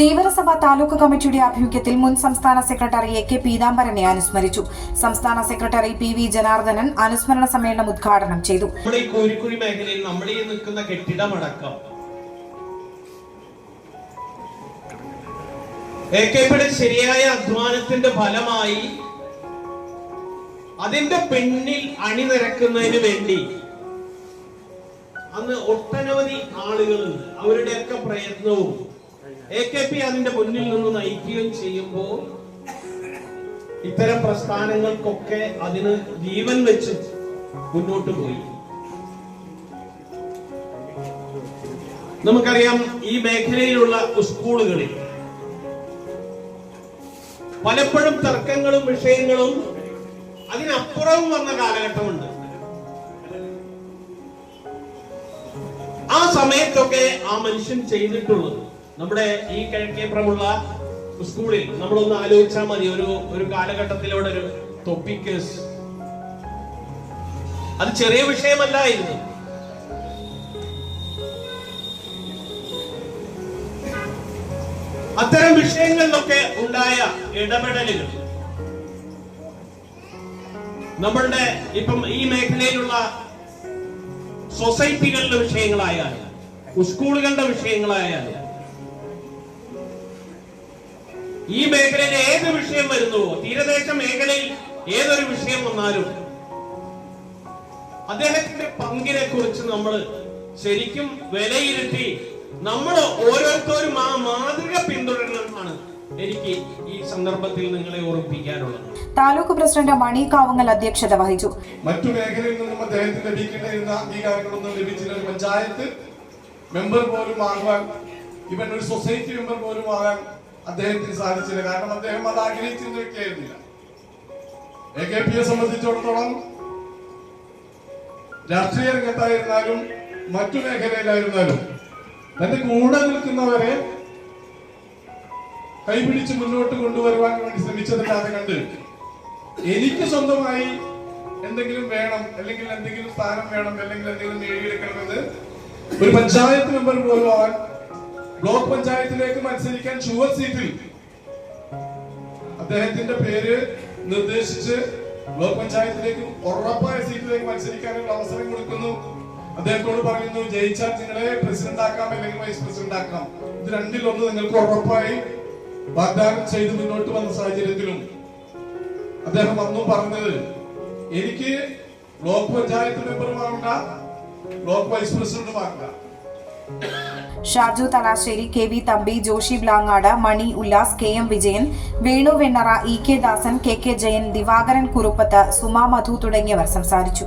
ധീവരസഭ താലൂക്ക് കമ്മിറ്റിയുടെ ആഭിമുഖ്യത്തിൽ മുൻ സംസ്ഥാന സെക്രട്ടറി എ കെ പീതാംബരനെ അനുസ്മരിച്ചു. സംസ്ഥാന സെക്രട്ടറി പി വി ജനാർദ്ദനൻ അനുസ്മരണ സമ്മേളനം ഉദ്ഘാടനം ചെയ്തു. നമ്മുടെ മേഖലയിൽ നമ്മുടെ നിൽക്കുന്ന കെട്ടിടമടക്കം. ശരിയായ അധ്വാനത്തിന്റെ ഫലമായി അതിന്റെ പിന്നിൽ അണിനിരക്കുന്നതിന് വേണ്ടി അന്ന് ഒട്ടനവധി ആളുകൾ അവരുടെയൊക്കെ പ്രയത്നവും എ കെ പി അതിന്റെ മുന്നിൽ നിന്ന് നയിക്കുകയും ചെയ്യുമ്പോൾ ഇത്തരം പ്രസ്ഥാനങ്ങൾക്കൊക്കെ അതിന് ജീവൻ വെച്ച് മുന്നോട്ട് പോയി. നമുക്കറിയാം ഈ മേഖലയിലുള്ള സ്കൂളുകളിൽ പലപ്പോഴും തർക്കങ്ങളും വിഷയങ്ങളും അതിനപ്പുറവും വന്ന കാലഘട്ടമുണ്ട്. ആ സമയത്തൊക്കെ ആ മനുഷ്യൻ ചെയ്തിട്ടുള്ളത് നമ്മുടെ ഈ കിഴക്കേപ്പുറമുള്ള സ്കൂളിൽ നമ്മളൊന്ന് ആലോചിച്ചാൽ മതി. ഒരു ഒരു കാലഘട്ടത്തിലൂടെ ഒരു തൊപ്പി കേസ് അത് ചെറിയ വിഷയമല്ലായിരുന്നു. അത്തരം വിഷയങ്ങളിലൊക്കെ ഉണ്ടായ ഇടപെടലുകൾ. നമ്മളുടെ ഇപ്പം ഈ മേഖലയിലുള്ള സൊസൈറ്റികളുടെ വിഷയങ്ങളായാലും സ്കൂളുകളുടെ വിഷയങ്ങളായാലും ഈ മേഖലയിൽ ഏത് വിഷയം വരുന്നുവോ തീരദേശ മേഖലയിൽ ഏതൊരു വിഷയം വന്നാലും അദ്ദേഹത്തിന്റെ പങ്കിനെ കുറിച്ച് നമ്മൾ ശരിക്കും വിലയിരുത്തി നമ്മൾ ഓരോരുത്തരും ആ മാതൃക പിന്തുടരണമെന്നാണ് എനിക്ക് ഈ സന്ദർഭത്തിൽ നിങ്ങളെ ഓർമ്മിപ്പിക്കാനുള്ളത്. താലൂക്ക് പ്രസിഡന്റ് മണി കാവുങ്ങൽ അധ്യക്ഷത വഹിച്ചു. മറ്റു മേഖലയിൽ നിന്നും അദ്ദേഹത്തിന് ലഭിക്കേണ്ടിയിരുന്ന അംഗീകാരങ്ങളൊന്നും ലഭിച്ചില്ല. പഞ്ചായത്ത് മെമ്പർ പോലും ആകാൻ ഇവൻ ഒരു സൊസൈറ്റി മെമ്പർ പോലും ആകാൻ അദ്ദേഹത്തിന് സാധിച്ചില്ല. കാരണം അദ്ദേഹം അത് ആഗ്രഹിച്ചിരുന്ന വ്യക്തിയായിരുന്നില്ല എ കെ പിയെ സംബന്ധിച്ചിടത്തോളം രാഷ്ട്രീയ രംഗത്തായിരുന്നാലും മറ്റു മേഖലയിലായിരുന്നാലും തന്റെ കൂടെ നിൽക്കുന്നവരെ കൈപിടിച്ച് മുന്നോട്ട് കൊണ്ടുവരുവാൻ വേണ്ടി ശ്രമിച്ചതല്ലാതെ കണ്ട് എനിക്ക് സ്വന്തമായി എന്തെങ്കിലും വേണം അല്ലെങ്കിൽ എന്തെങ്കിലും സ്ഥാനം വേണം അല്ലെങ്കിൽ എന്തെങ്കിലും നേടിയെടുക്കണമെന്ന് ഒരു പഞ്ചായത്ത് മെമ്പർ പോലും ആവാൻ ബ്ലോക്ക് പഞ്ചായത്തിലേക്ക് മത്സരിക്കാൻ ചുവർ സീറ്റിൽ അദ്ദേഹത്തിന്റെ പേര് നിർദ്ദേശിച്ച് ബ്ലോക്ക് പഞ്ചായത്തിലേക്ക് ഉറപ്പായ സീറ്റിലേക്ക് മത്സരിക്കാനുള്ള അവസരം കൊടുക്കുന്നു. അദ്ദേഹത്തോട് പറയുന്നു ജയിച്ചാൽ നിങ്ങളെ പ്രസിഡന്റ് ആക്കാം അല്ലെങ്കിൽ വൈസ് പ്രസിഡന്റ് ആക്കാം. ഇത് രണ്ടിലൊന്ന് നിങ്ങൾക്ക് ഉറപ്പായി വാഗ്ദാനം ചെയ്ത് മുന്നോട്ട് വന്ന സാഹചര്യത്തിലും. അദ്ദേഹം അന്നും പറഞ്ഞത് എനിക്ക് ബ്ലോക്ക് പഞ്ചായത്ത് മെമ്പറുമാകണ്ട block vice പ്രസിഡന്റുമാകണ്ട Shaju Thalassery K V Thampi Joshy Blangad Mani Ullas K M Vijayan Venu Vennara E K Dasan K K Jayan Divakaran Kuruppath Suma Madhu തുടങ്ങിയവർ സംസാരിച്ചു.